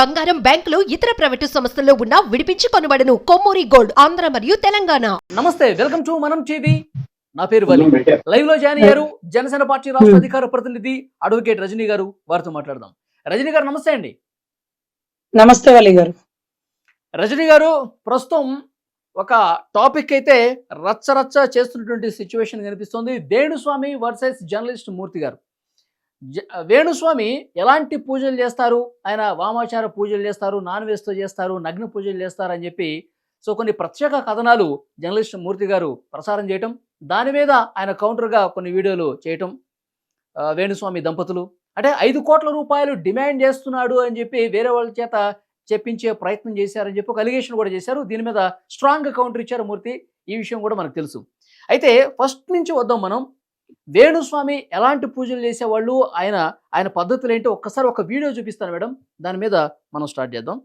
బంగారం బ్యాంకులు ఇతర ప్రైవేటు సంస్థల్లో ఉన్న విడిపించి కొనబడను. కొమ్మూరి గోల్డ్ ఆంధ్ర మరియు తెలంగాణ. నమస్తే వెల్కమ్ టు మనం టీవీ. నా పేరు వలి లైవ్లో జాయిన్ అయ్యారు జనసేన పార్టీ రాష్ట్ర అధికార ప్రతినిధి అడ్వకేట్ రజనీ గారు. వారితో మాట్లాడదాం. రజనీ గారు నమస్తే అండి. నమస్తే వలి గారు. రజనీ గారు ప్రస్తుతం ఒక టాపిక్ అయితే రచ్చ రచ్చ చేస్తున్నటువంటి సిచ్యువేషన్ కనిపిస్తుంది. వేణుస్వామి వర్సెస్ జర్నలిస్ట్ మూర్తి గారు. వేణుస్వామి ఎలాంటి పూజలు చేస్తారు? ఆయన వామాచార పూజలు చేస్తారు నాన్ వేస్తో చేస్తారు నగ్న పూజలు చేస్తారు అని చెప్పి సో కొన్ని ప్రత్యేక కథనాలు జర్నలిస్ట్ మూర్తి గారు ప్రసారం చేయటం దాని మీద ఆయన కౌంటర్గా కొన్ని వీడియోలు చేయటం వేణుస్వామి దంపతులు. అంటే ఐదు కోట్ల రూపాయలు డిమాండ్ చేస్తున్నాడు అని చెప్పి వేరే వాళ్ళ చేత చెప్పించే ప్రయత్నం చేశారని చెప్పి ఒక అలిగేషన్ కూడా చేశారు. దీని మీద స్ట్రాంగ్ కౌంటర్ ఇచ్చారు మూర్తి. ఈ విషయం కూడా మనకు తెలుసు. అయితే ఫస్ట్ నుంచి వద్దాం మనం. వేణుస్వామి ఎలాంటి పూజలు చేసేవాళ్ళు? ఆయన ఆయన పద్ధతులు ఏంటి ఒక్కసారి ఒక వీడియో చూపిస్తాను మేడం. దాని మీద మనం స్టార్ట్ చేద్దాం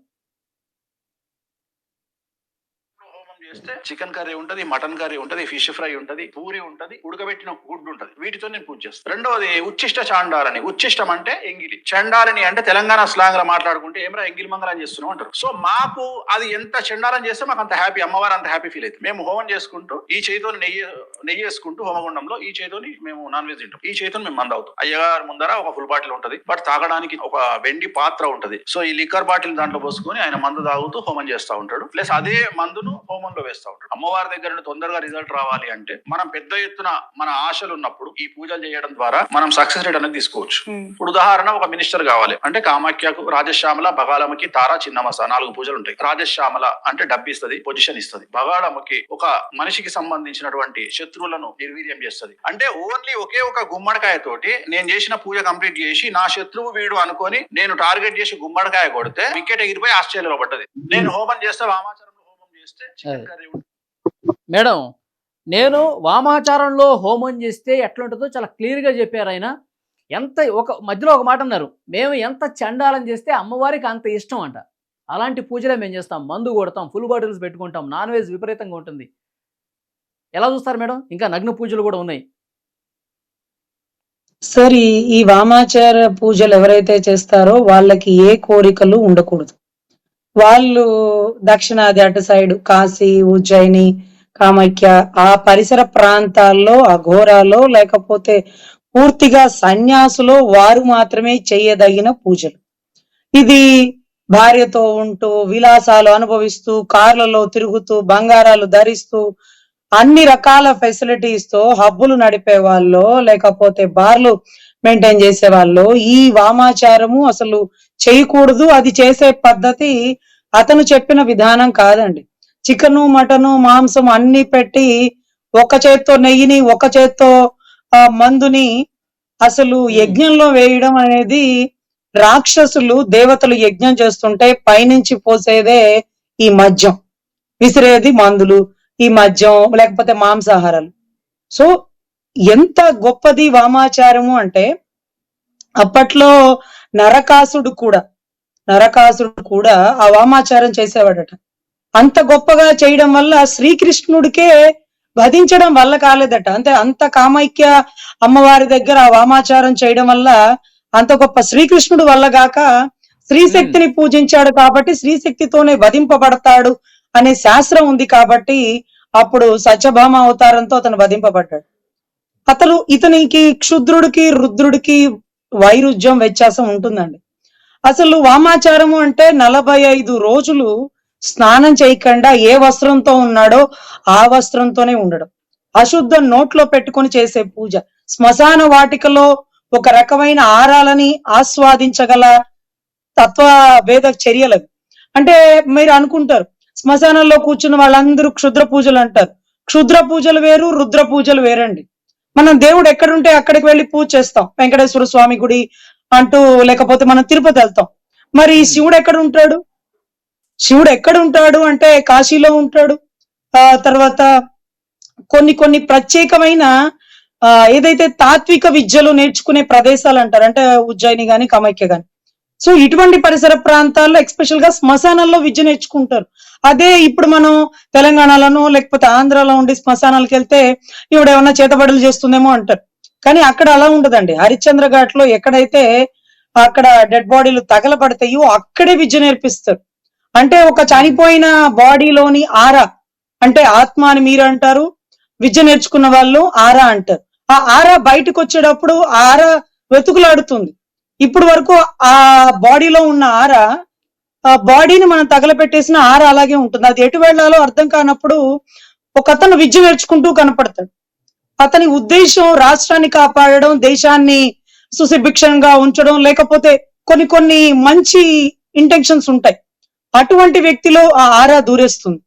హోమం చేస్తే చికెన్ కర్రీ ఉంటది మటన్ కర్రీ ఉంటది ఫిష్ ఫ్రై ఉంటది పూరి ఉంటది ఉడకబెట్టిన గుడ్డు ఉంటది. వీటితో నేను పూజ చేస్తాను రెండవది ఉచ్చిష్ట చాండాలని. ఉచ్చిష్టం అంటే ఎంగిలి. చండాలని అంటే తెలంగాణ స్లాంగ్లో మాట్లాడుకుంటే ఏమరా ఎంగిలి మంగళం చేస్తున్నాం అంటారు. సో మాకు అది ఎంత చండాలం చేస్తే మాకు అంత హ్యాపీ అమ్మవారు అంత హ్యాపీ ఫీల్ అవుతుంది మేము హోమం చేసుకుంటూ ఈ చేతితో నెయ్యి నెయ్యి వేసుకుంటూ హోమగుండంలో ఈ చేతితోని మేము నాన్ వెజ్ తింటాం. ఈ చేతితో మేము మంద అవుతాం. అయ్యగారు ముందర ఒక ఫుల్ బాటిల్ ఉంటది. బట్ తాగడానికి ఒక వెండి పాత్ర ఉంటది. సో ఈ లిక్కర్ బాటిల్ దాంట్లో పోసుకొని ఆయన మందు తాగుతూ హోమం చేస్తా ఉంటాడు. ప్లస్ అదే మందును హోమంలో వేస్తా ఉంటాడు. అమ్మవారి దగ్గర నుండి తొందరగా రిజల్ట్ రావాలి అంటే మనం పెద్ద ఎత్తున మన ఆశలు ఉన్నప్పుడు ఈ పూజలు చేయడం ద్వారా మనం సక్సెస్ రేట్ అనేది తీసుకోవచ్చు. ఇప్పుడు ఉదాహరణ ఒక మినిస్టర్ కావాలి. అంటే కామాఖ్యకు రాజశ్యామల బగాలమ్మకి తారా చిన్నమస నాలుగు పూజలు ఉంటాయి. రాజశ్యామల అంటే డబ్బు ఇస్తుంది పొజిషన్ ఇస్తుంది. బగాలమ్మకి ఒక మనిషికి సంబంధించినటువంటి శత్రువులను నిర్వీర్యం చేస్తుంది. అంటే ఓన్లీ ఒకే ఒక గుమ్మడికాయ తోటి నేను చేసిన పూజ కంప్లీట్ చేసి నా శత్రువు వీడు అనుకొని నేను టార్గెట్ చేసి గుమ్మడికాయ కొడితే వికెట్ ఎగిరిపోయి ఆస్ట్రేలియాలో పడ్డది. నేను హోమం చేస్తే వామాచారంలో హోమం చేస్తే చికెన్ కర్రీ ఉంటుంది. మేడం నేను వామాచారంలో హోమం చేస్తే ఎట్లుంటుందో చాలా క్లియర్గా చెప్పారు ఆయన. ఎంత ఒక మధ్యలో ఒక మాట అన్నారు మేము ఎంత చండాలం చేస్తే అమ్మవారికి అంత ఇష్టం అంట. అలాంటి పూజలే మేము చేస్తాం. మందు కొడతాం ఫుల్ బాటిల్స్ పెట్టుకుంటాం నాన్ వెజ్ విపరీతంగా ఉంటుంది. ఎలా చూస్తారు మేడం? ఇంకా నగ్న పూజలు కూడా ఉన్నాయి. సార్ ఈ వామాచార పూజలు ఎవరైతే చేస్తారో వాళ్ళకి ఏ కోరికలు ఉండకూడదు. వాళ్ళు దక్షిణాది అటు సైడ్ కాశీ ఉజ్జయిని కామాఖ్య ఆ పరిసర ప్రాంతాల్లో అఘోరాలో లేకపోతే పూర్తిగా సన్యాసులో వారు మాత్రమే చేయదగిన పూజలు. ఇది భార్యతో ఉంటూ విలాసాలు అనుభవిస్తూ కార్లలో తిరుగుతూ బంగారాలు ధరిస్తూ అన్ని రకాల ఫెసిలిటీస్తో హబ్బులు నడిపే వాళ్ళు లేకపోతే బార్లు మెయింటైన్ చేసే వాళ్ళు ఈ వామాచారము అసలు చేయకూడదు అది చేసే పద్ధతి అతను చెప్పిన విధానం కాదండి. చికెను మటను మాంసం అన్ని పెట్టి ఒక చేత్తో నెయ్యిని ఒక చేత్తో ఆ, మందుని అసలు యజ్ఞంలో వేయడం అనేది రాక్షసులు దేవతలు యజ్ఞం చేస్తుంటే పైనుంచి పోసేదే ఈ మద్యం. విసిరేది మందులు ఈ మద్యం లేకపోతే మాంసాహారాలు. సో ఎంత గొప్పది వామాచారము అంటే అప్పట్లో నరకాసుడు కూడా నరకాసుడు కూడా ఆ వామాచారం చేసేవాడట. అంత గొప్పగా చేయడం వల్ల శ్రీకృష్ణుడికే వధించడం వల్ల కాలేదట. అంటే అంత కామైక్య అమ్మవారి దగ్గర ఆ వామాచారం చేయడం వల్ల అంత గొప్ప శ్రీకృష్ణుడు వల్ల గాక శ్రీశక్తిని పూజించాడు కాబట్టి శ్రీశక్తితోనే వధింపబడతాడు అనే శాస్త్రం ఉంది కాబట్టి అప్పుడు సత్యభామ అవతారంతో అతను వధింపబడ్డాడు. అతను ఇతనికి క్షుద్రుడికి రుద్రుడికి వైరుధ్యం వ్యత్యాసం ఉంటుందండి. అసలు వామాచారము అంటే నలభై ఐదు రోజులు స్నానం చేయకుండా ఏ వస్త్రంతో ఉన్నాడో ఆ వస్త్రంతోనే ఉండడం. అశుద్ధం నోట్లో పెట్టుకొని చేసే పూజ. శ్మశాన వాటికలో ఒక రకమైన ఆరాలని ఆస్వాదించగల తత్వ భేద చర్యలు అంటే మీరు అనుకుంటారు శ్మశానంలో కూర్చున్న వాళ్ళందరూ క్షుద్ర పూజలు అంటారు. క్షుద్ర పూజలు వేరు రుద్ర పూజలు వేరండి. మనం దేవుడు ఎక్కడుంటే అక్కడికి వెళ్ళి పూజ చేస్తాం. వెంకటేశ్వర స్వామి గుడి అంటూ లేకపోతే మనం తిరుపతి వెళ్తాం. మరి శివుడు ఎక్కడ ఉంటాడు శివుడు ఎక్కడ ఉంటాడు అంటే కాశీలో ఉంటాడు. ఆ తర్వాత కొన్ని కొన్ని ప్రత్యేకమైన ఆ ఏదైతే తాత్విక విద్యలు నేర్చుకునే ప్రదేశాలు అంటారు అంటే ఉజ్జయిని గాని కమైక్య గాని సో ఇటువంటి పరిసర ప్రాంతాల్లో ఎక్స్పెషల్గా శ్మశానాల్లో విద్య నేర్చుకుంటారు. అదే ఇప్పుడు మనం తెలంగాణలోనో లేకపోతే ఆంధ్రాలో ఉండి శ్మశానాలకు వెళ్తే ఇవిడ ఏమన్నా చేతబడులు చేస్తుందేమో అంటారు. కానీ అక్కడ అలా ఉండదండి. హరిశ్చంద్ర ఘాట్లో ఎక్కడైతే అక్కడ డెడ్ బాడీలు తగలబడతాయో అక్కడే విద్య నేర్పిస్తారు. అంటే ఒక చనిపోయిన బాడీలోని ఆరా అంటే ఆత్మ అని మీరు అంటారు విద్య నేర్చుకున్న వాళ్ళు ఆరా అంటారు. ఆ ఆరా బయటకు వచ్చేటప్పుడు ఆరా వెతుకులాడుతుంది. ఇప్పుడు వరకు ఆ బాడీలో ఉన్న ఆర ఆ బాడీని మనం తగలపెట్టేసిన ఆర అలాగే ఉంటుంది. అది ఎటు వెళ్ళాలో అర్థం కానప్పుడు ఒక అతను విద్య నేర్చుకుంటూ కనపడతాడు. అతని ఉద్దేశం రాష్ట్రాన్ని కాపాడడం దేశాన్ని సుశిభిక్షంగా ఉంచడం లేకపోతే కొన్ని కొన్ని మంచి ఇంటెన్షన్స్ ఉంటాయి. అటువంటి వ్యక్తిలో ఆ ఆరా దూరేస్తుంది.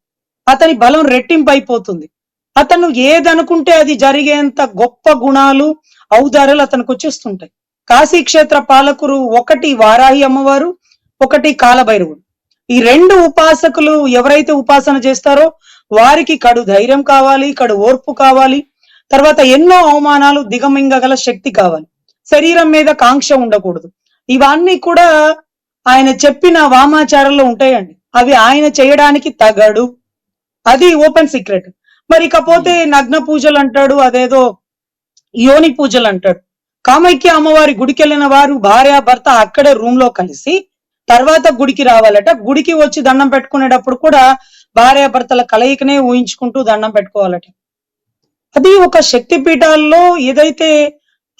అతని బలం రెట్టింపు అయిపోతుంది. అతను ఏదనుకుంటే అది జరిగేంత గొప్ప గుణాలు ఔదార్యాలు అతనికి వచ్చేస్తుంటాయి. కాశీ క్షేత్ర ఒకటి వారాహి అమ్మవారు ఒకటి కాలభైరవుడు. ఈ రెండు ఉపాసకులు ఎవరైతే ఉపాసన చేస్తారో వారికి కడు ధైర్యం కావాలి కడు ఓర్పు కావాలి. తర్వాత ఎన్నో అవమానాలు దిగమింగగల శక్తి కావాలి. శరీరం మీద కాంక్ష ఉండకూడదు. ఇవన్నీ కూడా ఆయన చెప్పిన వామాచారంలో ఉంటాయండి. అవి ఆయన చేయడానికి తగడు. అది ఓపెన్ సీక్రెట్. మరి ఇకపోతే నగ్న పూజలు అంటాడు అదేదో యోని పూజలు అంటాడు కామైక్య అమ్మవారి గుడికి వెళ్ళిన వారు భార్య భర్త అక్కడే రూమ్లో కలిసి తర్వాత గుడికి రావాలట. గుడికి వచ్చి దండం పెట్టుకునేటప్పుడు కూడా భార్య భర్తల కలయికనే ఊహించుకుంటూ దండం పెట్టుకోవాలట. అది ఒక శక్తి పీఠాల్లో ఏదైతే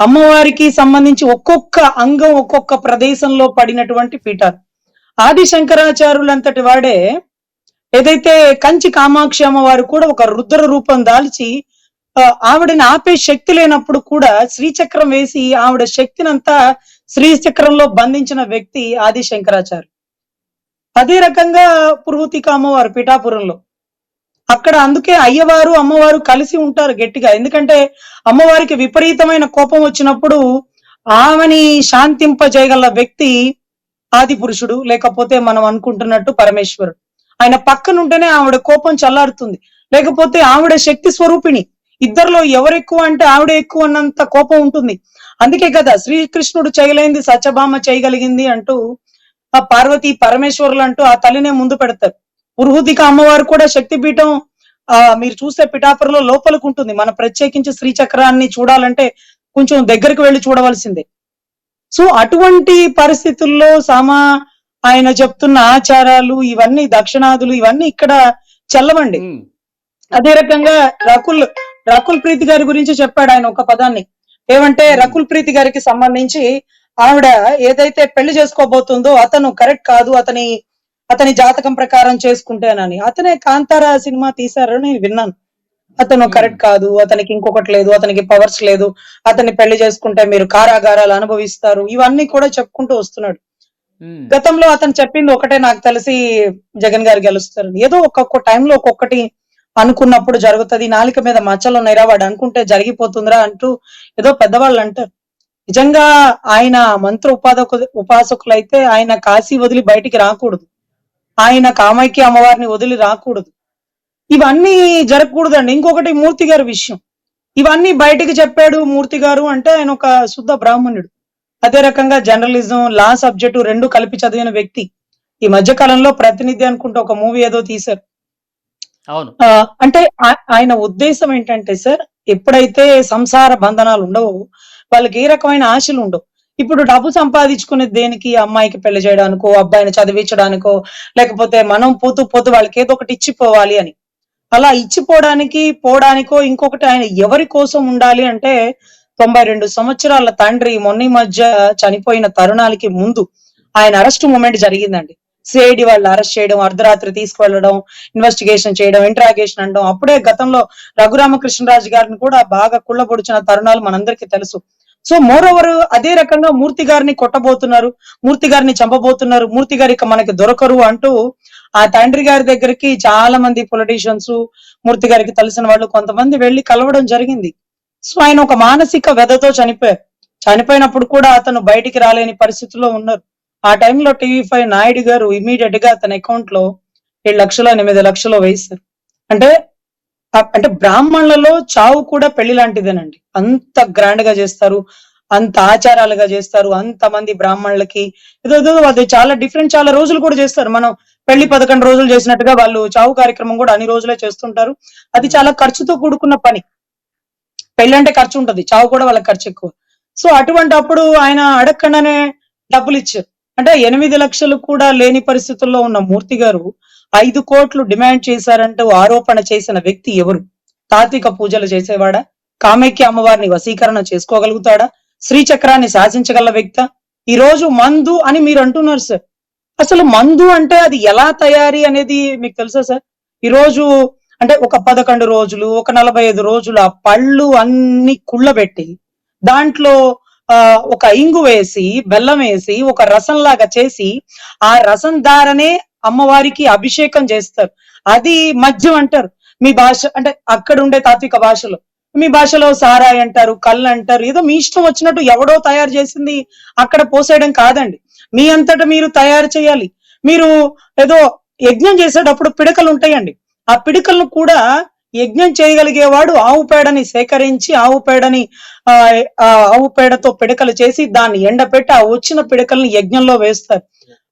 అమ్మవారికి సంబంధించి ఒక్కొక్క అంగం ఒక్కొక్క ప్రదేశంలో పడినటువంటి పీఠాలు. ఆది శంకరాచార్యులంతటి వాడే ఏదైతే కంచి కామాక్షి అమ్మవారు కూడా ఒక రుద్ర రూపం దాల్చి ఆవిడని ఆపే శక్తి లేనప్పుడు కూడా శ్రీచక్రం వేసి ఆవిడ శక్తినంతా శ్రీచక్రంలో బంధించిన వ్యక్తి ఆది శంకరాచార్య అదే రకంగా పురుహూతిక అమ్మవారు పిఠాపురంలో. అక్కడ అందుకే అయ్యవారు అమ్మవారు కలిసి ఉంటారు గట్టిగా. ఎందుకంటే అమ్మవారికి విపరీతమైన కోపం వచ్చినప్పుడు ఆమెని శాంతింపజేయగల వ్యక్తి ఆది పురుషుడు లేకపోతే మనం అనుకుంటున్నట్టు పరమేశ్వరుడు. ఆయన పక్కన ఉంటేనే ఆవిడ కోపం చల్లారుతుంది. లేకపోతే ఆవిడ శక్తి స్వరూపిణి. ఇద్దరిలో ఎవరు ఎక్కువ అంటే ఆవిడ ఎక్కువ అన్నంత కోపం ఉంటుంది. అందుకే కదా శ్రీకృష్ణుడు చేయలేంది సత్యభామ చేయగలిగింది అంటూ ఆ పార్వతి పరమేశ్వరులు అంటూ ఆ తల్లినే ముందు పెడతారు. పురుహుతిక అమ్మవారు కూడా శక్తిపీఠం ఆ మీరు చూస్తే పిఠాపురంలో లోపలికి ఉంటుంది. మన ప్రత్యేకించి శ్రీచక్రాన్ని చూడాలంటే కొంచెం దగ్గరికి వెళ్ళి చూడవలసిందే. సో అటువంటి పరిస్థితుల్లో సామా ఆయన చెప్తున్న ఆచారాలు ఇవన్నీ దక్షిణాదులు ఇవన్నీ ఇక్కడ చెల్లవండి. అదే రకంగా రకుల్ రకుల్ ప్రీతి గారి గురించి చెప్పాడు ఆయన ఒక పదాన్ని. ఏమంటే రకుల్ ప్రీతి గారికి సంబంధించి ఆవిడ ఏదైతే పెళ్ళి చేసుకోబోతుందో అతను కరెక్ట్ కాదు అతని అతని జాతకం ప్రకారం చేసుకుంటేనని. అతనే కాంతారా సినిమా తీశారని నేను విన్నాను. అతను కరెక్ట్ కాదు అతనికి ఇంకొకటి లేదు అతనికి పవర్స్ లేదు అతన్ని పెళ్ళి చేసుకుంటే మీరు కారాగారాలు అనుభవిస్తారు ఇవన్నీ కూడా చెప్పుకుంటూ వస్తున్నాడు. గతంలో అతను చెప్పింది ఒకటే నాకు తెలిసి జగన్ గారు గెలుస్తారు ఏదో ఒక్కొక్క టైంలో ఒక్కొక్కటి అనుకున్నప్పుడు జరుగుతుంది. నాలిక మీద మచ్చలు ఉన్నాయిరా వాడు అనుకుంటే జరిగిపోతుందిరా అంటూ ఏదో పెద్దవాళ్ళు అంటారు. నిజంగా ఆయన మంత్ర ఉపాధకు ఉపాసకులైతే ఆయన కాశీ వదిలి బయటికి రాకూడదు. ఆయన కామాఖ్య అమ్మవారిని వదిలి రాకూడదు. ఇవన్నీ జరగకూడదండి. ఇంకొకటి మూర్తి గారి విషయం. ఇవన్నీ బయటికి చెప్పాడు మూర్తి గారు అంటే ఆయన ఒక శుద్ధ బ్రాహ్మణుడు. అదే రకంగా జర్నలిజం లా సబ్జెక్టు రెండు కలిపి చదివిన వ్యక్తి. ఈ మధ్య కాలంలో ప్రతినిధి అనుకుంటే ఒక మూవీ ఏదో తీశారు. అంటే ఆయన ఉద్దేశం ఏంటంటే సార్ ఎప్పుడైతే సంసార బంధనాలు ఉండవో వాళ్ళకి ఏ రకమైన ఆశలు ఉండవు. ఇప్పుడు డబ్బు సంపాదించుకునే దేనికి అమ్మాయికి పెళ్ళి చేయడానికో అబ్బాయిని చదివించడానికో లేకపోతే మనం పోతూ పోతూ వాళ్ళకి ఏదో ఒకటి ఇచ్చిపోవాలి అని. అలా ఇచ్చిపోవడానికి పోవడానికో ఇంకొకటి ఆయన ఎవరి కోసం ఉండాలి అంటే తొంభై రెండు సంవత్సరాల తండ్రి మొన్న ఈ మధ్య చనిపోయిన తరుణాలకి ముందు ఆయన అరెస్ట్ మూమెంట్ జరిగిందండి. సిఐడి వాళ్ళు అరెస్ట్ చేయడం అర్ధరాత్రి తీసుకువెళ్ళడం ఇన్వెస్టిగేషన్ చేయడం ఇంట్రాగేషన్ అనడం. అప్పుడే గతంలో రఘురామకృష్ణరాజు గారిని కూడా బాగా కుళ్ళబొడిచిన తరుణాలు మనందరికీ తెలుసు. సో మోర్ ఓవర్ అదే రకంగా మూర్తి గారిని కొట్టబోతున్నారు మూర్తి గారిని చంపబోతున్నారు. మూర్తి గారు ఇక మనకి దొరకరు అంటూ ఆ తండ్రి గారి దగ్గరికి చాలా మంది పొలిటీషియన్స్ మూర్తి గారికి తెలిసిన వాళ్ళు కొంతమంది వెళ్ళి కలవడం జరిగింది. సో ఆయన ఒక మానసిక వ్యధతో చనిపోయారు. చనిపోయినప్పుడు కూడా అతను బయటికి రాలేని పరిస్థితిలో ఉన్నారు. ఆ టైంలో టీవీ ఫైవ్ నాయుడు గారు ఇమీడియట్గా అతని అకౌంట్లో ఏడు లక్షలు ఎనిమిది లక్షలు వేశారు. అంటే అంటే బ్రాహ్మణులలో చావు కూడా పెళ్ళి లాంటిదేనండి. అంత గ్రాండ్గా చేస్తారు అంత ఆచారాలుగా చేస్తారు అంత మంది బ్రాహ్మణులకి. ఏదో ఏదో అది చాలా డిఫరెంట్ చాలా రోజులు కూడా చేస్తారు. మనం పెళ్ళి పదకొండు రోజులు చేసినట్టుగా వాళ్ళు చావు కార్యక్రమం కూడా అన్ని రోజులే చేస్తుంటారు. అది చాలా ఖర్చుతో కూడుకున్న పని. పెళ్ళి అంటే ఖర్చు ఉంటది. చావు కూడా వాళ్ళకి ఖర్చు ఎక్కువ. సో అటువంటి అప్పుడు ఆయన అడగకుండానే డబ్బులు ఇచ్చారు. అంటే ఎనిమిది లక్షలు కూడా లేని పరిస్థితుల్లో ఉన్న మూర్తి గారు ఐదు కోట్లు డిమాండ్ చేశారంటూ ఆరోపణ చేసిన వ్యక్తి ఎవరు? తాత్విక పూజలు చేసేవాడా? కామాఖ్య అమ్మవారిని వశీకరణ చేసుకోగలుగుతాడా? శ్రీచక్రాన్ని శాసించగల వ్యక్త? ఈ రోజు మందు అని మీరు అంటున్నారు సార్. అసలు మందు అంటే అది ఎలా తయారీ అనేది మీకు తెలుసా సార్? ఈ రోజు అంటే ఒక పదకొండు రోజులు ఒక నలభై ఐదు రోజులు ఆ పళ్ళు అన్ని కుళ్ళబెట్టి దాంట్లో ఒక ఇంగు వేసి బెల్లం వేసి ఒక రసం లాగా చేసి ఆ రసం దారనే అమ్మవారికి అభిషేకం చేస్తారు. అది మద్యం అంటారు. మీ భాష అంటే అక్కడ ఉండే తాత్విక భాషలో. మీ భాషలో సారాయి అంటారు కళ్ళు అంటారు ఏదో మీ ఇష్టం వచ్చినట్టు ఎవడో తయారు చేసింది అక్కడ పోసేయడం కాదండి. మీ అంతటా మీరు తయారు చేయాలి. మీరు ఏదో యజ్ఞం చేసేటప్పుడు పిడకలు ఉంటాయండి. ఆ పిడకలను కూడా యజ్ఞం చేయగలిగేవాడు ఆవు పేడని సేకరించి ఆవు పేడని ఆ ఆవు పేడతో పిడకలు చేసి దాన్ని ఎండపెట్టి ఆ వచ్చిన పిడకల్ని యజ్ఞంలో వేస్తారు.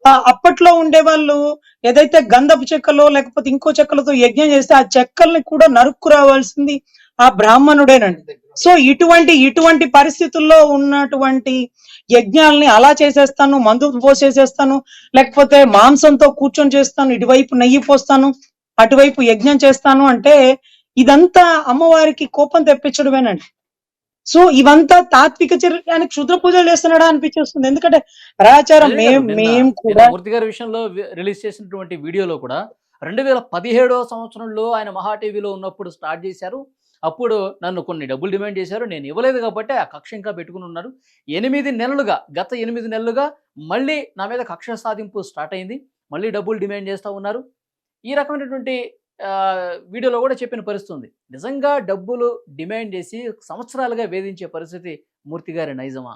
ఆ అప్పట్లో ఉండే వాళ్ళు ఏదైతే గంధపు చెక్కలో లేకపోతే ఇంకో చెక్కలతో యజ్ఞం చేస్తే ఆ చెక్కల్ని కూడా నరుక్కు రావాల్సింది ఆ బ్రాహ్మణుడేనండి. సో ఇటువంటి ఇటువంటి పరిస్థితుల్లో ఉన్నటువంటి యజ్ఞాలని అలా చేసేస్తాను మందు పోసేసేస్తాను లేకపోతే మాంసంతో కూర్చొని చేస్తాను ఇటువైపు నెయ్యి పోస్తాను అటువైపు యజ్ఞం చేస్తాను అంటే ఇదంతా అమ్మవారికి కోపం తెప్పించడమేనండి. సో ఇవంతా తాత్విక చర్య ఆయన క్షుద్ర పూజలు చేస్తున్నాడా అనిపించేస్తుంది. ఎందుకంటే రాచారం అదే మేం కాదు, నిన్న- మేం నిన్న కూడా మూర్తి గారి విషయంలో రిలీజ్ చేసినటువంటి వీడియోలో కూడా రెండు వేల పదిహేడవ సంవత్సరంలో ఆయన మహా టీవీలో ఉన్నప్పుడు స్టార్ట్ చేశారు. అప్పుడు నన్ను కొన్ని డబ్బులు డిమాండ్ చేశారు. నేను ఇవ్వలేదు కాబట్టి ఆ కక్ష ఇంకా పెట్టుకుని ఉన్నారు. ఎనిమిది నెలలుగా గత ఎనిమిది నెలలుగా మళ్ళీ నా మీద కక్ష సాధింపు స్టార్ట్ అయింది. మళ్ళీ డబ్బులు డిమాండ్ చేస్తూ ఉన్నారు. ఈ రకమైనటువంటి వీడియోలో కూడా చెప్పిన పరిస్థితి ఉంది నిజంగా డబ్బులు డిమాండ్ చేసి సంవత్సరాలుగా వేధించే పరిస్థితి మూర్తి గారి నైజమా?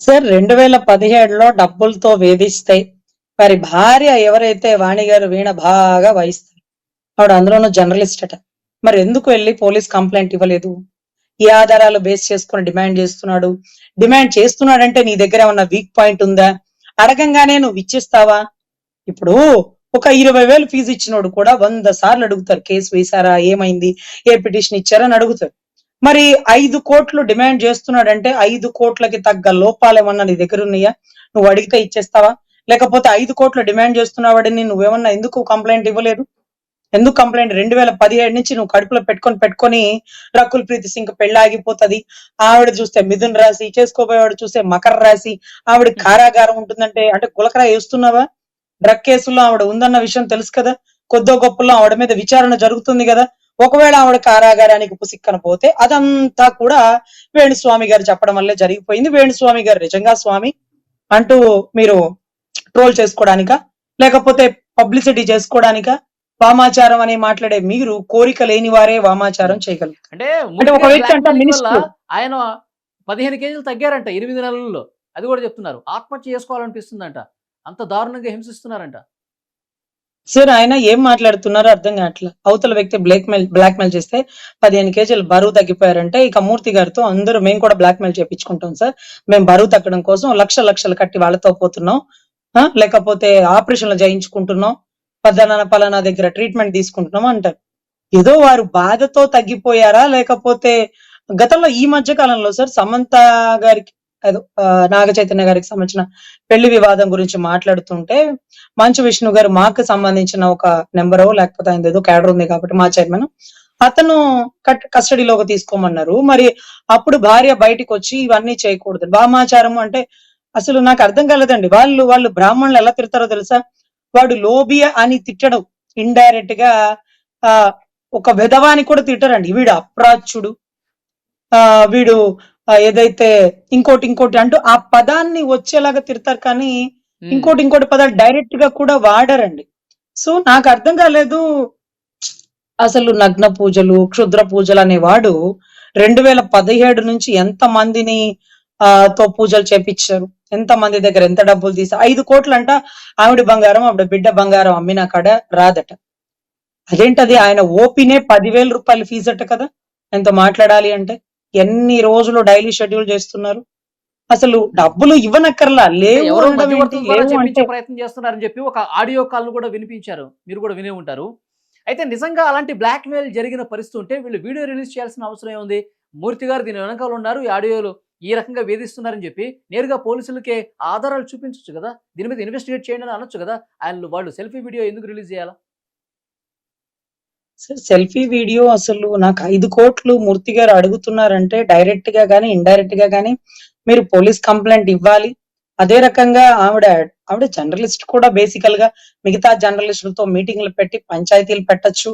సార్ రెండు వేల పదిహేడులో డబ్బులతో వేధిస్తే వారి భార్య ఎవరైతే వాణి గారు వీణ బాగా వాయిస్తారు ఆవిడ అందులోనూ జర్నలిస్ట్ అట. మరి ఎందుకు వెళ్ళి పోలీస్ కంప్లైంట్ ఇవ్వలేదు? ఈ ఆధారాలు బేస్ చేసుకొని డిమాండ్ చేస్తున్నాడు. డిమాండ్ చేస్తున్నాడంటే నీ దగ్గర ఏమన్నా వీక్ పాయింట్ ఉందా? అడగంగానే నువ్వు ఇచ్చిస్తావా? ఇప్పుడు ఒక ఇరవై వేలు ఫీజు ఇచ్చినోడు కూడా వంద సార్లు అడుగుతారు కేసు వేశారా? ఏమైంది? ఏ పిటిషన్ ఇచ్చారని అడుగుతారు. మరి ఐదు కోట్లు డిమాండ్ చేస్తున్నాడంటే ఐదు కోట్లకి తగ్గ లోపాలు ఏమన్నా నీ దగ్గర ఉన్నాయా? నువ్వు అడిగితే ఇచ్చేస్తావా? లేకపోతే ఐదు కోట్లు డిమాండ్ చేస్తున్నావాడని నువ్వేమన్నా ఎందుకు కంప్లైంట్ ఇవ్వలేదు? ఎందుకు కంప్లైంట్? రెండు వేల పదిహేడు నుంచి నువ్వు కడుపులో పెట్టుకొని పెట్టుకొని రకుల్ ప్రీతి సింగ్ పెళ్ళి ఆగిపోతది. ఆవిడ చూస్తే మిథున్ రాశి చేసుకోబోయేవాడు చూస్తే మకర రాశి ఆవిడ కారాగారం ఉంటుందంటే అంటే గులకరా వేస్తున్నావా? డ్రగ్ కేసుల్లో ఆవిడ ఉందన్న విషయం తెలుసు కదా? కొద్దో గొప్పలో ఆవిడ మీద విచారణ జరుగుతుంది కదా? ఒకవేళ ఆవిడ కారాగారానికి పుసిక్కన పోతే అదంతా కూడా వేణుస్వామి గారు చెప్పడం వల్లే జరిగిపోయింది. వేణుస్వామి గారు నిజంగా స్వామి అంటూ మీరు ట్రోల్ చేసుకోవడానికా? లేకపోతే పబ్లిసిటీ చేసుకోవడానికా? వామాచారం అని మాట్లాడే మీరు కోరిక లేని వారే వామాచారం చేయగలరు. అంటే ఒక వ్యక్తి అంట ఆయన పదిహేను కేజీలు తగ్గారంట ఎనిమిది నెలల్లో. అది కూడా చెప్తున్నారు. ఆత్మహత్య చేసుకోవాలనిపిస్తుందంట. అంత దారుణంగా హింసిస్తున్నారంట. సార్ ఆయన ఏం మాట్లాడుతున్నారో అర్థం కావట్లేదు అవతల వ్యక్తి బ్లాక్ మెయిల్ బ్లాక్ మెయిల్ చేస్తే పదిహేను కేజీలు బరువు తగ్గిపోయారంటే ఇక మూర్తి గారితో అందరూ మేము కూడా బ్లాక్ మెయిల్ చేపించుకుంటాం సార్. మేము బరువు తగ్గడం కోసం లక్ష లక్షలు కట్టి వాళ్ళతో పోతున్నాం. లేకపోతే ఆపరేషన్లు చేయించుకుంటున్నాం. పలానా పలానా దగ్గర ట్రీట్మెంట్ తీసుకుంటున్నాం అంటారు. ఏదో వారు బాధతో తగ్గిపోయారా? లేకపోతే గతంలో ఈ మధ్య కాలంలో సార్ సమంత గారికి నాగ చైతన్య గారికి సంబంధించిన పెళ్ళి వివాదం గురించి మాట్లాడుతుంటే మంచు విష్ణు గారు మాకు సంబంధించిన ఒక నెంబరో లేకపోతే ఆయన ఏదో క్యాడర్ ఉంది కాబట్టి మా చైర్మన్ అతను కట్- కస్టడీలోకి తీసుకోమన్నారు. మరి అప్పుడు భార్య బయటికి వచ్చి ఇవన్నీ చేయకూడదు. వామాచారం అంటే అసలు నాకు అర్థం కాలేదండి. వాళ్ళు వాళ్ళు బ్రాహ్మణులు ఎలా తిడతారో తెలుసా? వాడు లోబియ అని తిట్టడం. ఇండైరెక్ట్గా ఆ ఒక విధవాని కూడా తిట్టరండి. వీడు అప్రాచ్యుడు. ఆ వీడు ఏదైతే ఇంకోటి ఇంకోటి అంటూ ఆ పదాన్ని వచ్చేలాగా తిడతారు కానీ. ఇంకోటి ఇంకోటి పదాలు డైరెక్ట్గా కూడా వాడరండి. సో నాకు అర్థం కాలేదు. అసలు నగ్న పూజలు క్షుద్ర పూజలు అనేవాడు రెండు వేల పదిహేడు నుంచి ఎంత మందిని ఆ తో పూజలు చేపించారు ఎంత మంది దగ్గర ఎంత డబ్బులు తీసి? ఐదు కోట్లు అంట ఆవిడ బంగారం ఆవిడ బిడ్డ బంగారం అమ్మిన కాడ రాదట. అదేంటది? ఆయన ఓపీనే పదివేల రూపాయల ఫీజు అట కదా? ఎంతో మాట్లాడాలి అంటే? ఎన్ని రోజులు డైలీ షెడ్యూల్ చేస్తున్నారు? అసలు డబ్బులు ఇవ్వనక్కర్లా లేవు ప్రయత్నం చేస్తున్నారని చెప్పి ఒక ఆడియో కాల్ కూడా వినిపించారు. మీరు కూడా వినే ఉంటారు. అయితే నిజంగా అలాంటి బ్లాక్ మెయిల్ జరిగిన పరిస్థితి ఉంటే వీళ్ళు వీడియో రిలీజ్ చేయాల్సిన అవసరం ఏముంది? మూర్తి గారు దీని వెనకాల ఉన్నారు. ఈ ఆడియోలు ఈ రకంగా వేధిస్తున్నారని చెప్పి నేరుగా పోలీసులకే ఆధారాలు చూపించవచ్చు కదా? దీని మీద ఇన్వెస్టిగేట్ చేయండి అని అనొచ్చు కదా? ఆయన వాళ్ళు సెల్ఫీ వీడియో ఎందుకు రిలీజ్ చేయాలా? సార్ సెల్ఫీ వీడియో అసలు నాకు ఐదు కోట్లు మూర్తి గారు అడుగుతున్నారంటే డైరెక్ట్గా కానీ ఇండైరెక్ట్గా కానీ మీరు పోలీస్ కంప్లైంట్ ఇవ్వాలి. అదే రకంగా ఆవిడ ఆవిడ జర్నలిస్ట్ కూడా బేసికల్గా మిగతా జర్నలిస్టులతో మీటింగ్లు పెట్టి పంచాయతీలు పెట్టొచ్చు.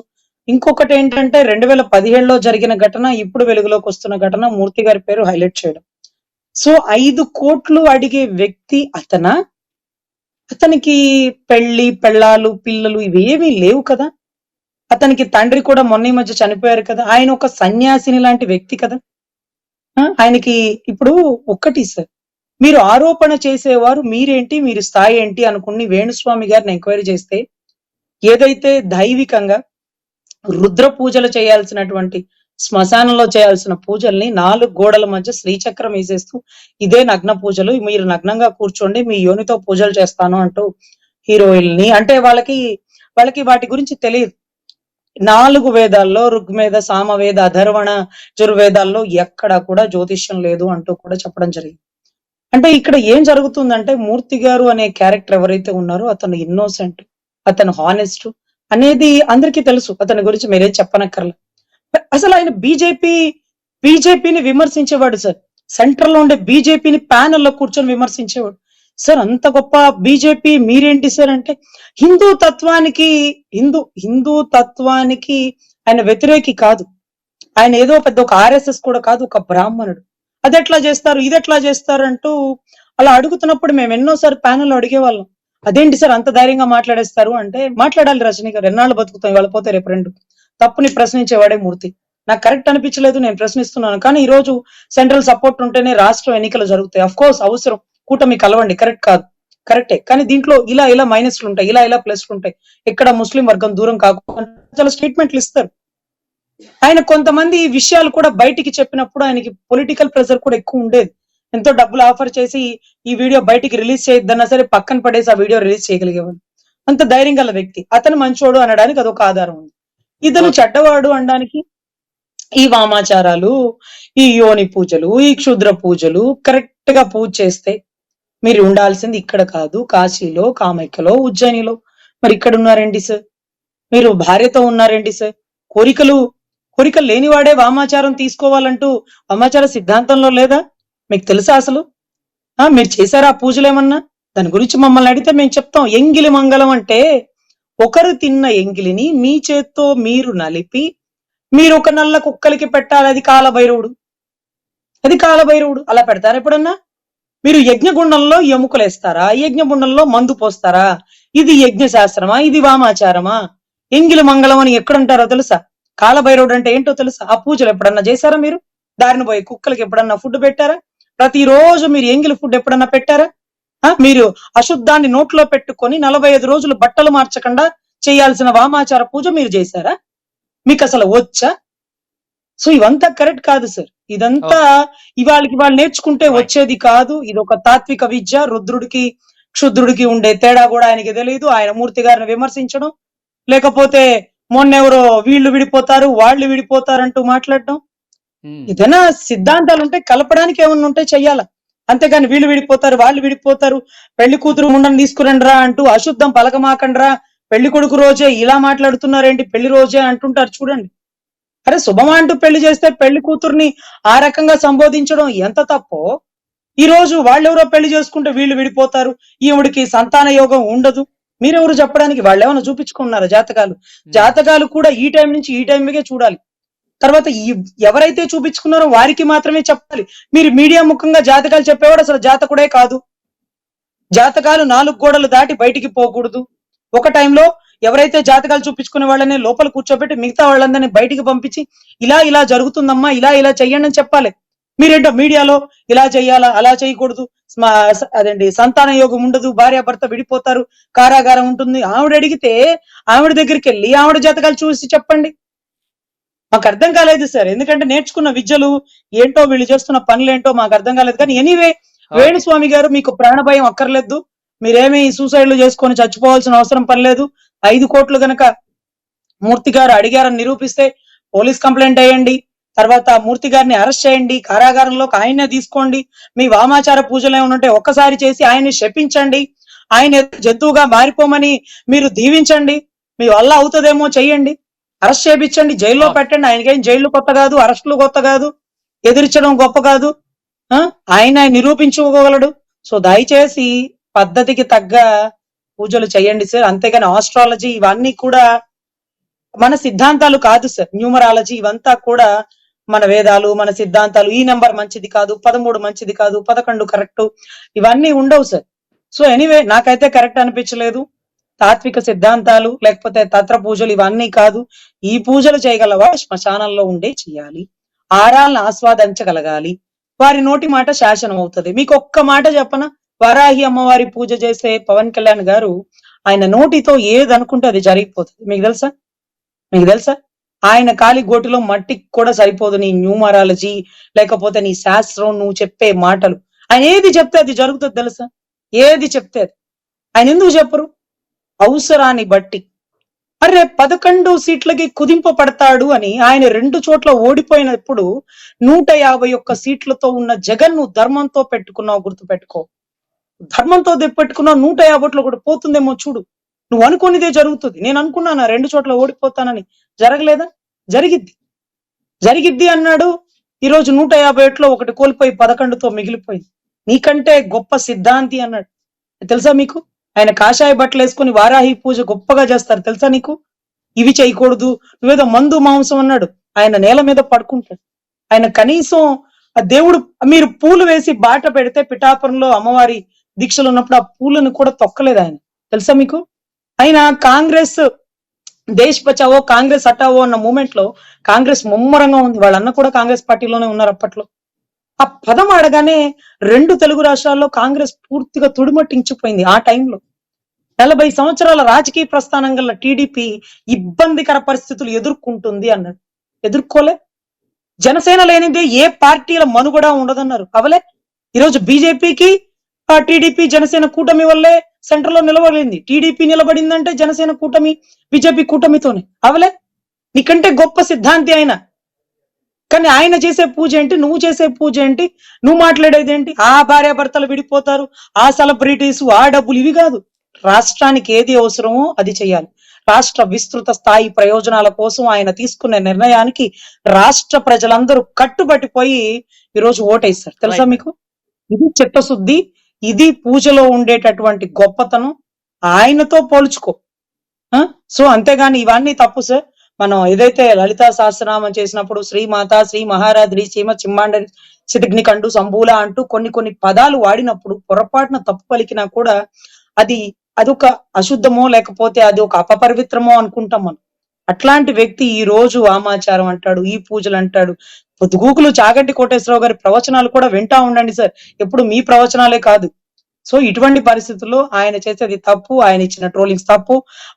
ఇంకొకటి ఏంటంటే రెండు వేల పదిహేడులో జరిగిన ఘటన ఇప్పుడు వెలుగులోకి వస్తున్న ఘటన మూర్తి గారి పేరు హైలైట్ చేయడం. సో ఐదు కోట్లు అడిగే వ్యక్తి అతన? అతనికి పెళ్ళి పెళ్ళాలు పిల్లలు ఇవేమీ లేవు కదా? అతనికి తండ్రి కూడా మొన్న ఈ మధ్య చనిపోయారు కదా. ఆయన ఒక సన్యాసిని లాంటి వ్యక్తి కదా. ఆయనకి ఇప్పుడు ఒక్కటి సార్. మీరు ఆరోపణ చేసేవారు మీరేంటి మీరు స్థాయి ఏంటి అనుకుని వేణుస్వామి గారిని ఎంక్వైరీ చేస్తే ఏదైతే దైవికంగా రుద్ర పూజలు చేయాల్సినటువంటి శ్మశానంలో చేయాల్సిన పూజల్ని నాలుగు గోడల మధ్య శ్రీచక్రం వేసేస్తూ ఇదే నగ్న పూజలు మీరు నగ్నంగా కూర్చోండి మీ యోనితో పూజలు చేస్తాను అంటూ హీరోయిల్ని అంటే వాళ్ళకి వాళ్ళకి వాటి గురించి తెలియదు. నాలుగు వేదాల్లో ఋగ్వేద సామవేద అధర్వణ జుర్వేదాల్లో ఎక్కడ కూడా జ్యోతిష్యం లేదు అంటూ కూడా చెప్పడం జరిగింది. అంటే ఇక్కడ ఏం జరుగుతుందంటే మూర్తి గారు అనే క్యారెక్టర్ ఎవరైతే ఉన్నారో అతను ఇన్నోసెంట్ అతను హానెస్ట్ అనేది అందరికీ తెలుసు అతని గురించి మీరే చెప్పనక్కర్లే. అసలు ఆయన బీజేపీ బీజేపీని విమర్శించేవాడు సార్. సెంటర్లో ఉండే బీజేపీని ప్యానెల్లో కూర్చొని విమర్శించేవాడు. సార్ అంత గొప్ప బీజేపీ మీరేంటి సార్ అంటే హిందూ తత్వానికి హిందూ హిందూ తత్వానికి ఆయన వ్యతిరేకి కాదు. ఆయన ఏదో పెద్ద ఒక ఆర్ఎస్ఎస్ కూడా కాదు ఒక బ్రాహ్మణుడు. అది ఎట్లా చేస్తారు ఇది ఎట్లా చేస్తారు అంటూ అలా అడుగుతున్నప్పుడు మేము ఎన్నోసారి ప్యానెల్ అడిగేవాళ్ళం. అదేంటి సార్ అంత ధైర్యంగా మాట్లాడేస్తారు అంటే మాట్లాడాలి రజనీ గారు ఎన్నాళ్ళు బతుకుతాం ఇవాళ పోతే రేపు రెండు. తప్పుని ప్రశ్నించేవాడే మూర్తి. నాకు కరెక్ట్ అనిపించలేదు నేను ప్రశ్నిస్తున్నాను. కానీ ఈ రోజు సెంట్రల్ సపోర్ట్ ఉంటేనే రాష్ట్రం ఎన్నికలు జరుగుతాయి. అఫ్ కోర్స్ అవసరం. కూటమి కలవండి. కరెక్ట్ కాదు. కరెక్టే కానీ దీంట్లో ఇలా ఇలా మైనస్లు ఉంటాయి ఇలా ఇలా ప్లస్లు ఉంటాయి. ఇక్కడ ముస్లిం వర్గం దూరం కాకుండా చాలా స్టేట్మెంట్లు ఇస్తారు. ఆయన కొంతమంది విషయాలు కూడా బయటికి చెప్పినప్పుడు ఆయనకి పొలిటికల్ ప్రెషర్ కూడా ఎక్కువ ఉండేది. ఎంతో డబ్బులు ఆఫర్ చేసి ఈ వీడియో బయటికి రిలీజ్ చేయొద్దన్నా సరే పక్కన పడేసి ఆ వీడియో రిలీజ్ చేయగలిగేవాడు. అంత ధైర్యం గల వ్యక్తి. అతను మంచోడు అనడానికి అదొక ఆధారం ఉంది. ఇతను చెడ్డవాడు అనడానికి ఈ వామాచారాలు ఈ యోని పూజలు ఈ క్షుద్ర పూజలు కరెక్ట్గా పూజ చేస్తే మీరు ఉండాల్సింది ఇక్కడ కాదు కాశీలో కామాఖ్యలో ఉజ్జయినిలో. మరి ఇక్కడ ఉన్నారండి సార్? మీరు భార్యతో ఉన్నారండి సార్? కోరికలు కోరికలు లేనివాడే వామాచారం తీసుకోవాలంటూ వామాచార సిద్ధాంతంలో లేదా? మీకు తెలుసా అసలు? ఆ మీరు చేశారా ఆ పూజలు ఏమన్నా? దాని గురించి మమ్మల్ని అడిగితే మేము చెప్తాం. ఎంగిలి మంగళం అంటే ఒకరు తిన్న ఎంగిలిని మీ చేత్తో మీరు నలిపి మీరు ఒక నల్ల కుక్కలకి పెట్టాలి. అది కాలభైరవుడు. అది కాలభైరవుడు. అలా పెడతారా ఎప్పుడన్నా? మీరు యజ్ఞగుండంలో ఎముకలేస్తారా? యజ్ఞగుండంలో మందు పోస్తారా? ఇది యజ్ఞశాస్త్రమా? ఇది వామాచారమా? ఎంగిలి మంగళం అని ఎక్కడుంటారో తెలుసా? కాలభైరవుడు అంటే ఏంటో తెలుసా? ఆ పూజలు ఎప్పుడన్నా చేశారా మీరు? దారిన పోయి కుక్కలకి ఎప్పుడన్నా ఫుడ్ పెట్టారా? ప్రతిరోజు మీరు ఎంగిలి ఫుడ్ ఎప్పుడన్నా పెట్టారా? ఆ, మీరు అశుద్ధాన్ని నోట్లో పెట్టుకొని నలభై ఐదు రోజులు బట్టలు మార్చకుండా చేయాల్సిన వామాచార పూజ మీరు చేశారా? మీకు అసలు వచ్చా? సో ఇవంతా కరెక్ట్ కాదు సార్. ఇదంతా ఇవాళకి వాళ్ళు నేర్చుకుంటే. వచ్చేది కాదు. ఇది ఒక తాత్విక విద్య. రుద్రుడికి క్షుద్రుడికి ఉండే తేడా కూడా ఆయనకి తెలియదు ఆయన మూర్తి గారిని విమర్శించడం లేకపోతే మొన్నెవరో వీళ్ళు విడిపోతారు వాళ్ళు విడిపోతారంటూ మాట్లాడడం. ఉమ్. ఏదైనా సిద్ధాంతాలు ఉంటే కలపడానికి ఏమన్నా ఉంటే చెయ్యాలా? అంతేగాని వీళ్ళు విడిపోతారు వాళ్ళు విడిపోతారు. పెళ్ళి కూతురు ముండని తీసుకురండిరా అంటూ అశుద్ధం పలకమాకండ్రా. పెళ్ళి కొడుకు రోజే ఇలా మాట్లాడుతున్నారేంటి? పెళ్ళి రోజే అంటుంటారు చూడండి. అరే శుభమా అంటూ పెళ్ళి చేస్తే పెళ్ళి కూతుర్ని ఆ రకంగా సంబోధించడం ఎంత తప్పో? ఈ రోజు వాళ్ళెవరో పెళ్ళి చేసుకుంటే వీళ్ళు విడిపోతారు. ఈవిడికి సంతాన యోగం ఉండదు. మీరెవరు చెప్పడానికి వాళ్ళు ఏమైనా చూపించుకున్నారా జాతకాలు జాతకాలు కూడా ఈ టైం నుంచి ఈ టైంకే చూడాలి. తర్వాత ఈ ఎవరైతే చూపించుకున్నారో వారికి మాత్రమే చెప్పాలి. మీరు మీడియా ముఖంగా జాతకాలు చెప్పేవాడు అసలు జాతకుడే కాదు. జాతకాలు నాలుగు గోడలు దాటి బయటికి పోకూడదు. ఒక టైంలో ఎవరైతే జాతకాలు చూపించుకునే వాళ్ళని లోపల కూర్చోబెట్టి మిగతా వాళ్ళందరినీ బయటికి పంపించి ఇలా ఇలా జరుగుతుందమ్మా ఇలా ఇలా చెయ్యండి అని చెప్పాలి. మీరేంటో మీడియాలో ఇలా చెయ్యాలా అలా చేయకూడదు అదేంటి సంతాన యోగం ఉండదు భార్య భర్త విడిపోతారు కారాగారం ఉంటుంది ఆవిడ అడిగితే ఆవిడ దగ్గరికి వెళ్ళి ఆవిడ జాతకాలు చూసి చెప్పండి. మాకు అర్థం కాలేదు సార్. ఎందుకంటే నేర్చుకున్న విద్యలు ఏంటో వీళ్ళు చేస్తున్న పనులేంటో మాకు అర్థం కాలేదు. కానీ ఎనీవే వేణుస్వామి గారు మీకు ప్రాణ భయం అక్కర్లేదు. మీరేమీ సూసైడ్లు చేసుకొని చచ్చిపోవాల్సిన అవసరం పనిలేదు. ఐదు కోట్లు గనక మూర్తి గారు అడిగారని నిరూపిస్తే పోలీస్ కంప్లైంట్ అయ్యండి తర్వాత మూర్తి గారిని అరెస్ట్ చేయండి. కారాగారంలోకి ఆయన్నే తీసుకోండి. మీ వామాచార పూజలు ఏమైనా ఉంటే ఒక్కసారి చేసి ఆయన్ని శపించండి. ఆయన జంతువుగా మారిపోమని మీరు దీవించండి. మీ వల్ల అవుతుందేమో చెయ్యండి. అరెస్ట్ చేయించండి జైల్లో పెట్టండి. ఆయనకేం జైలు కొత్త కాదు అరెస్టులు కొత్త కాదు ఎదిరించడం గొప్ప కాదు? ఆయన నిరూపించుకోగలడు. సో దయచేసి పద్ధతికి తగ్గ పూజలు చేయండి సార్. అంతేగాని ఆస్ట్రాలజీ ఇవన్నీ కూడా మన సిద్ధాంతాలు కాదు సార్. న్యూమరాలజీ ఇవంతా కూడా మన వేదాలు మన సిద్ధాంతాలు ఈ నెంబర్ మంచిది కాదు పదమూడు మంచిది కాదు పదకొండు కరెక్ట్ ఇవన్నీ ఉండవు సార్. సో ఎనీవే నాకైతే కరెక్ట్ అనిపించలేదు. తాత్విక సిద్ధాంతాలు లేకపోతే తత్ర పూజలు ఇవన్నీ కాదు. ఈ పూజలు చేయగలవా? శ్మశానంలో ఉండే చేయాలి. ఆరాలను ఆస్వాదించగలగాలి. వారి నోటి మాట శాసనం అవుతుంది మీకు ఒక్క మాట చెప్పనా? వారాహి అమ్మవారి పూజ చేసే పవన్ కళ్యాణ్ గారు ఆయన నోటితో ఏదనుకుంటే అది జరిగిపోతుంది. మీకు తెలుసా? మీకు తెలుసా? ఆయన కాలి గోటిలో మట్టికి కూడా సరిపోదు. నీ న్యూమరాలజీ లేకపోతే నీ శాస్త్రం నువ్వు చెప్పే మాటలు. ఆయన ఏది చెప్తే అది జరుగుతుంది తెలుసా? ఏది చెప్తే అది. ఆయన ఎందుకు చెప్పరు? అవసరాన్ని బట్టి. అరే పదకొండు సీట్లకి కుదింప పడతాడు అని ఆయన రెండు చోట్ల ఓడిపోయినప్పుడు నూట యాభై ఒక్క సీట్లతో ఉన్న జగన్ నువ్వు ధర్మంతో పెట్టుకున్నావు గుర్తు పెట్టుకో ధర్మంతో పెట్టుకున్నావు నూట యాభైలో కూడా పోతుందేమో చూడు. నువ్వు అనుకునేదే జరుగుతుంది. నేను అనుకున్నాను? రెండు చోట్ల ఓడిపోతానని. జరగలేదా? జరిగిద్ది. జరిగిద్ది అన్నాడు. ఈ రోజు నూట యాభై ఒకటిలో ఒకటి కోల్పోయి పదకొండుతో మిగిలిపోయింది. నీకంటే గొప్ప సిద్ధాంతి అన్నాడు. తెలుసా మీకు? ఆయన కాషాయ బట్టలు వేసుకుని వారాహి పూజ గొప్పగా చేస్తారు. తెలుసా నీకు? ఇవి చేయకూడదు. నువ్వేదో మందు మాంసం అన్నాడు. ఆయన నేల మీద పడుకుంటాడు. ఆయన కనీసం ఆ దేవుడు మీరు పూలు వేసి బాట పెడితే పిఠాపురంలో అమ్మవారి దీక్షలు ఉన్నప్పుడు ఆ పూలను కూడా తొక్కలేదు ఆయన. తెలుసా మీకు? ఆయన కాంగ్రెస్ దేశ్ బచావో కాంగ్రెస్ అటావో అన్న మూమెంట్లో కాంగ్రెస్ ముమ్మరంగా ఉంది. వాళ్ళన్న కూడా కాంగ్రెస్ పార్టీలోనే ఉన్నారు అప్పట్లో. ఆ పదం అడగానే రెండు తెలుగు రాష్ట్రాల్లో కాంగ్రెస్ పూర్తిగా తుడిమట్టించిపోయింది ఆ టైంలో. నలభై సంవత్సరాల రాజకీయ ప్రస్థానం గల టీడీపీ ఇబ్బందికర పరిస్థితులు ఎదుర్కొంటుంది అన్నాడు. ఎదుర్కోలే. జనసేన లేనిదే ఏ పార్టీల మనుగడ ఉండదన్నారు. అవలే. ఈరోజు బీజేపీకి టీడీపీ జనసేన కూటమి వల్లే సెంటర్లో నిలబడింది. టీడీపీ నిలబడిందంటే జనసేన కూటమి బీజేపీ కూటమితోనే. అవలే? నీకంటే గొప్ప సిద్ధాంతి ఆయన. కానీ ఆయన చేసే పూజ ఏంటి? నువ్వు చేసే పూజ ఏంటి? నువ్వు మాట్లాడేది ఏంటి? ఆ భార్యాభర్తలు విడిపోతారు. ఆ సెలబ్రిటీస్ ఆ డబ్బులు ఇవి కాదు. రాష్ట్రానికి ఏది అవసరమో అది చేయాలి. రాష్ట్ర విస్తృత స్థాయి ప్రయోజనాల కోసం ఆయన తీసుకున్న నిర్ణయానికి రాష్ట్ర ప్రజలందరూ కట్టుబట్టిపోయి ఈరోజు ఓటేస్తారు తెలుసా. మీకు? ఇది చిత్తశుద్ధి ఇది పూజలో ఉండేటటువంటి గొప్పతనం. ఆయనతో పోల్చుకో. ఆ? సో అంతేగాని ఇవన్నీ తప్పు సార్. మనం ఏదైతే లలితా సహస్రనామం చేసినప్పుడు శ్రీమాత శ్రీ మహారాద్రి శ్రీమ చిమ్మాండరి చితిగ్ని కండు సంబూల అంటూ కొన్ని కొన్ని పదాలు వాడినప్పుడు పొరపాటున తప్పు పలికినా కూడా అది అదొక అశుద్ధమో లేకపోతే అది ఒక అపపవిత్రమో అనుకుంటాం మనం. అట్లాంటి వ్యక్తి ఈ రోజు వామాచారం అంటాడు ఈ పూజలు అంటాడు. పొద్దుగూకులు చాగంటి కోటేశ్వరరావు గారి ప్రవచనాలు కూడా వింటా ఉండండి సార్. ఎప్పుడు మీ ప్రవచనాలే కాదు. సో ఇటువంటి పరిస్థితుల్లో ఆయన చేసేది తప్పు ఆయన ఇచ్చిన ట్రోలింగ్స్ తప్పు.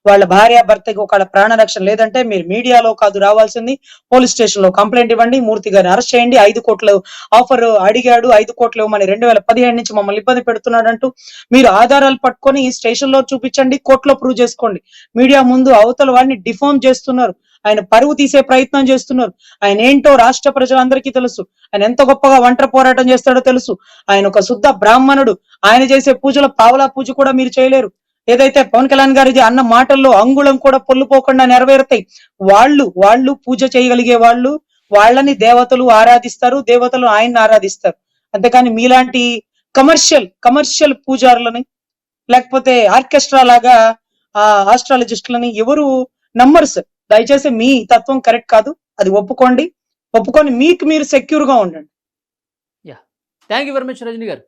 వాళ్ళ భార్య భర్తకి ఒకళ్ళ ప్రాణ రక్షణ లేదంటే మీరు మీడియాలో కాదు రావాల్సింది పోలీస్ స్టేషన్లో కంప్లైంట్ ఇవ్వండి మూర్తి గారిని అరెస్ట్ చేయండి. ఐదు కోట్లు ఆఫర్ అడిగాడు ఐదు కోట్లు ఇవ్వమని రెండు వేల పదిహేడు నుంచి మమ్మల్ని ఇబ్బంది పెడుతున్నాడు అంటూ మీరు ఆధారాలు పట్టుకొని స్టేషన్లో చూపించండి కోర్టులో ప్రూవ్ చేసుకోండి. మీడియా ముందు అవతల వాడిని డిఫామ్ చేస్తున్నారు. ఆయన పరువు తీసే ప్రయత్నం చేస్తున్నారు. ఆయన ఏంటో రాష్ట్ర ప్రజలందరికీ తెలుసు. ఆయన ఎంత గొప్పగా ఒంటరి పోరాటం చేస్తాడో తెలుసు. ఆయన ఒక శుద్ధ బ్రాహ్మణుడు. ఆయన చేసే పూజల పావలా పూజ కూడా మీరు చేయలేరు. ఏదైతే పవన్ కళ్యాణ్ గారి అన్న మాటల్లో అంగుళం కూడా పొల్లుపోకుండా నెరవేరుతాయి. వాళ్ళు వాళ్ళు పూజ చేయగలిగే వాళ్ళు వాళ్ళని దేవతలు ఆరాధిస్తారు దేవతలు ఆయన్ని ఆరాధిస్తారు. అంతేకాని మీలాంటి కమర్షియల్ కమర్షియల్ పూజారులని లేకపోతే ఆర్కెస్ట్రా లాగా ఆ ఆస్ట్రాలజిస్టులని ఎవరు నమ్మరు సార్. దయచేసి మీ తత్వం కరెక్ట్ కాదు. అది ఒప్పుకోండి. ఒప్పుకొని మీకు మీరు సెక్యూర్గా ఉండండి. Thank you very much Rajini garu.